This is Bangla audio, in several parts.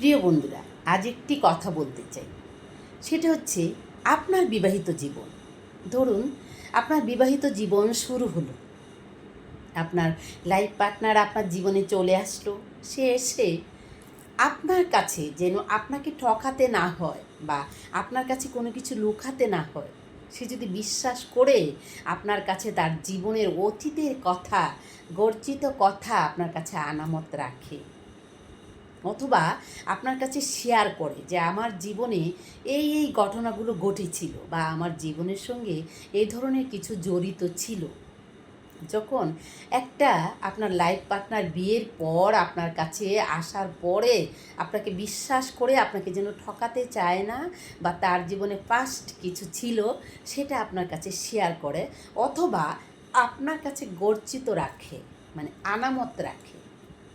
প্রিয় বন্ধুরা, আজ একটি কথা বলতে চাই। সেটা হচ্ছে আপনার বিবাহিত জীবন। ধরুন, আপনার বিবাহিত জীবন শুরু হলো। আপনার লাইফ পার্টনার আপনার জীবনে চলে আসলো। সে এসে আপনার কাছে যেন আপনাকে ঠকাতে না হয় বা আপনার কাছে কোনো কিছু লুকাতে না হয়, সে যদি বিশ্বাস করে আপনার কাছে তার জীবনের অতীতের কথা, গর্জিত কথা আপনার কাছে আনামত রাখে। অথবা আপনার কাছে শেয়ার করে যে আমার জীবনে এই এই ঘটনাগুলো ঘটেছিল বা আমার জীবনের সঙ্গে এই ধরনের কিছু জড়িত ছিল। যখন একটা আপনার লাইফ পার্টনার বিয়ের পর আপনার কাছে আসার পরে আপনাকে বিশ্বাস করে আপনাকে যেন ঠকাতে চায় না বা তার জীবনে ফার্স্ট কিছু ছিল সেটা আপনার কাছে শেয়ার করে অথবা আপনার কাছে গর্জিত রাখে মানে আনামত রাখে,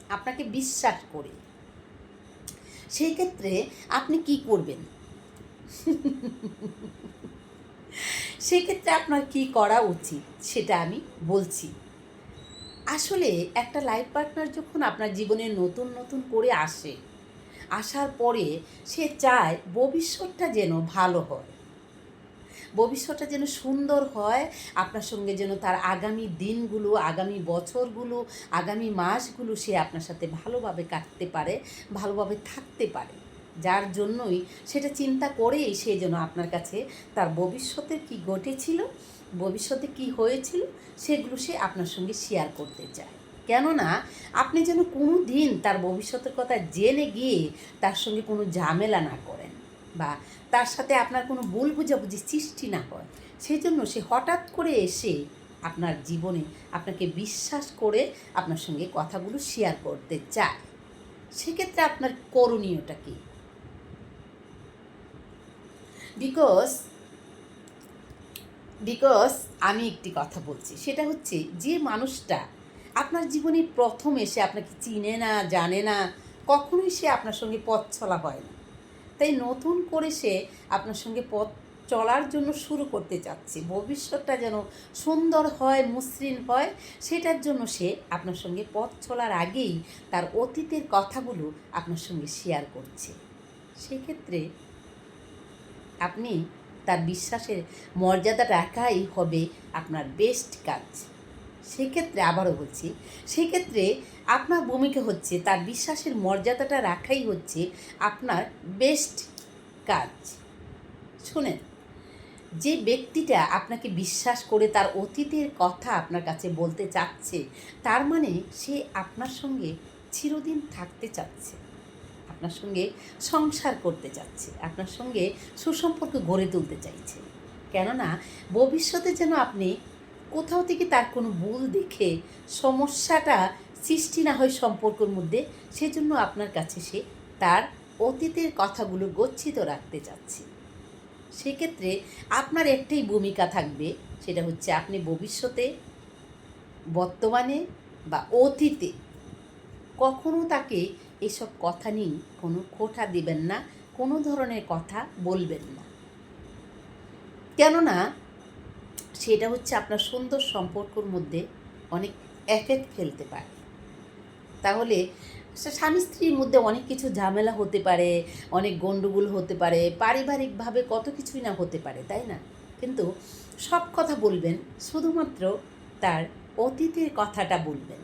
আপনাকে বিশ্বাস করে। সেই ক্ষেত্রে আপনি কি করবেন? সেক্ষেত্রে আপনার কি করা উচিত সেটা আমি বলছি। আসলে একটা লাইফ পার্টনার যখন আপনার জীবনে নতুন নতুন করে আসে, আসার পরে সে চায় ভবিষ্যৎটা যেন ভালো হয়। ভবিষ্যৎটা যেন সুন্দর হয়, আপনার সঙ্গে যেন তার আগামী দিনগুলো, আগামী বছরগুলো, আগামী মাসগুলো সে আপনার সাথে ভালোভাবে কাটতে পারে, ভালোভাবে থাকতে পারে। যার জন্যই সেটা চিন্তা করেই সে যেন আপনার কাছে তার ভবিষ্যতের কি ঘটেছিল, ভবিষ্যতে কি হয়েছিল, সেগুলো সে আপনার সঙ্গে শেয়ার করতে চায়। কেননা, আপনি যেন কোনো দিন তার ভবিষ্যতের কথা জেনে গিয়ে তার সঙ্গে কোনো ঝামেলা না করেন বা তার সাথে আপনার কোনো ভুল বুঝাবুঝি সৃষ্টি না হয় সেই জন্য সে হঠাৎ করে এসে আপনার জীবনে আপনাকে বিশ্বাস করে আপনার সঙ্গে কথাগুলো শেয়ার করতে চায়। সেক্ষেত্রে আপনার করণীয়টা কী? বিকজ বিকজ আমি একটি কথা বলছি, সেটা হচ্ছে যে মানুষটা আপনার জীবনে প্রথম এসে আপনাকে চিনে না, জানে না, কখনোই সে আপনার সঙ্গে পথ চলা হয় না। তাই নতুন করে সে আপনার সঙ্গে পথ চলার জন্য শুরু করতে চাচ্ছে। ভবিষ্যৎটা যেন সুন্দর হয়, মসৃণ হয়, সেটার জন্য সে আপনার সঙ্গে পথ চলার আগেই তার অতীতের কথাগুলো আপনার সঙ্গে শেয়ার করছে। সেক্ষেত্রে আপনি তার বিশ্বাসের মর্যাদা রাখাই হবে আপনার বেস্ট কাজ। সেক্ষেত্রে আবারও বলছি, সেক্ষেত্রে আপনার ভূমিকা হচ্ছে, তার বিশ্বাসের মর্যাদাটা রাখাই হচ্ছে আপনার বেস্ট কাজ। শুনেন, যে ব্যক্তিটা আপনাকে বিশ্বাস করে তার অতীতের কথা আপনার কাছে বলতে চাচ্ছে, তার মানে সে আপনার সঙ্গে চিরদিন থাকতে চাচ্ছে, আপনার সঙ্গে সংসার করতে চাচ্ছে, আপনার সঙ্গে সুসম্পর্ক গড়ে তুলতে চাইছে। কেননা, ভবিষ্যতে যেন আপনি কোথাও থেকে তার কোনো ভুল দেখে সমস্যাটা সৃষ্টি না হয় সম্পর্কের মধ্যে, সেজন্য আপনার কাছে সে তার অতীতের কথাগুলো গচ্ছিত রাখতে চাচ্ছে। সেক্ষেত্রে আপনার একটাই ভূমিকা থাকবে, সেটা হচ্ছে আপনি ভবিষ্যতে, বর্তমানে বা অতীতে কখনো তাকে এসব কথা নিয়ে কোনো খোঁটা দিবেন না, কোনো ধরনের কথা বলবেন না। কেননা সেটা হচ্ছে আপনার সুন্দর সম্পর্কর মধ্যে অনেক এফেক্ট ফেলতে পারে। তাহলে স্বামী স্ত্রীর মধ্যে অনেক কিছু ঝামেলা হতে পারে, অনেক গণ্ডগোল হতে পারে, পারিবারিকভাবে কত কিছুই না হতে পারে, তাই না? কিন্তু সব কথা বলবেন, শুধুমাত্র তার অতীতের কথাটা বলবেন।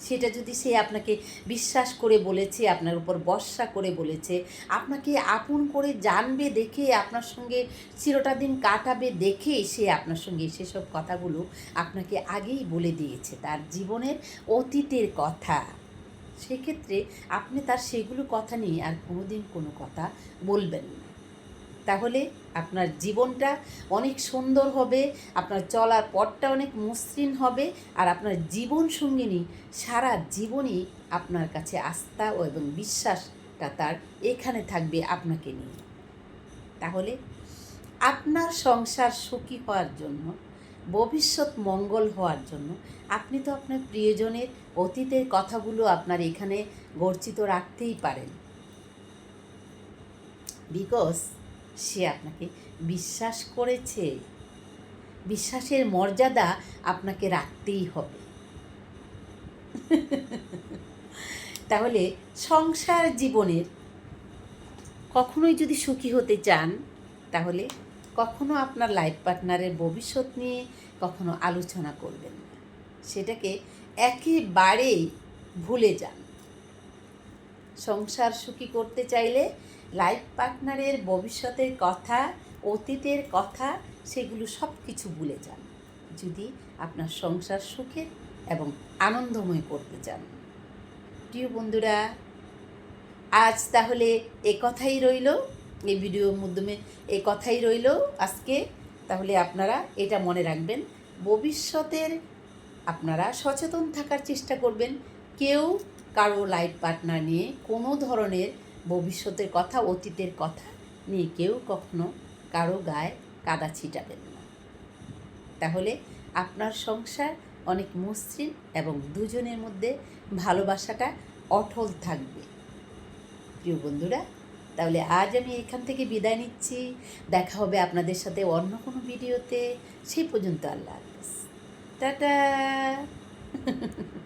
সেটা যদি সে আপনাকে বিশ্বাস করে বলেছে, আপনার উপর বর্ষা করে বলেছে, আপনাকে আপন করে জানবে, দেখে আপনার সঙ্গে চিরটা দিন কাটাবে, দেখে সে আপনার সঙ্গে সেসব কথাগুলো আপনাকে আগেই বলে দিয়েছে, তার জীবনের অতীতের কথা। সেক্ষেত্রে আপনি তার সেগুলো কথা নিয়ে আর কোনোদিন কোনো কথা বলবেন না। তাহলে আপনার জীবনটা অনেক সুন্দর হবে, আপনার চলার পথটা অনেক মসৃণ হবে, আর আপনার জীবন সঙ্গিনী সারা জীবনই আপনার কাছে আস্থা ও এবং বিশ্বাসটা তার এখানে থাকবে আপনাকে নিয়ে। তাহলে আপনার সংসার সুখী হওয়ার জন্য, ভবিষ্যৎ মঙ্গল হওয়ার জন্য আপনি তো আপনার প্রিয়জনের অতীতের কথাগুলো আপনার এখানে গর্জিত রাখতেই পারেন। বিকজ সে আপনাকে বিশ্বাস করেছে। বিশ্বাসের মর্যাদা আপনাকে রাখতেই হবে। তাহলে সংসার জীবনের কখনোই যদি সুখী হতে চান, তাহলে কখনো আপনার লাইফ পার্টনারের ভবিষ্যৎ নিয়ে কখনো আলোচনা করবেন না। সেটাকে একেবারেই ভুলে যান। সংসার সুখী করতে চাইলে লাইফ পার্টনারের ভবিষ্যতের কথা, অতীতের কথা, সেগুলো সব কিছু ভুলে যান। যদি আপনার সংসার সুখের এবং আনন্দময় করতে চান। প্রিয় বন্ধুরা, আজ তাহলে এ কথাই রইল। এই ভিডিওর মাধ্যমে এই কথাই রইল আজকে। তাহলে আপনারা এটা মনে রাখবেন, ভবিষ্যতের আপনারা সচেতন থাকার চেষ্টা করবেন। কেউ কারও লাইফ পার্টনার নিয়ে কোনো ধরনের ভবিষ্যতের কথা, অতীতের কথা নিয়ে কেউ কখনো কারও গায়ে কাদা ছিটাবেন না। তাহলে আপনার সংসার অনেক মসৃণ এবং দুজনের মধ্যে ভালোবাসাটা অটল থাকবে। প্রিয় বন্ধুরা, তাহলে আজ আমি এখান থেকে বিদায় নিচ্ছি। দেখা হবে আপনাদের সাথে অন্য কোনো ভিডিওতে। সেই পর্যন্ত আল্লাহ হাফেজ। টাটা!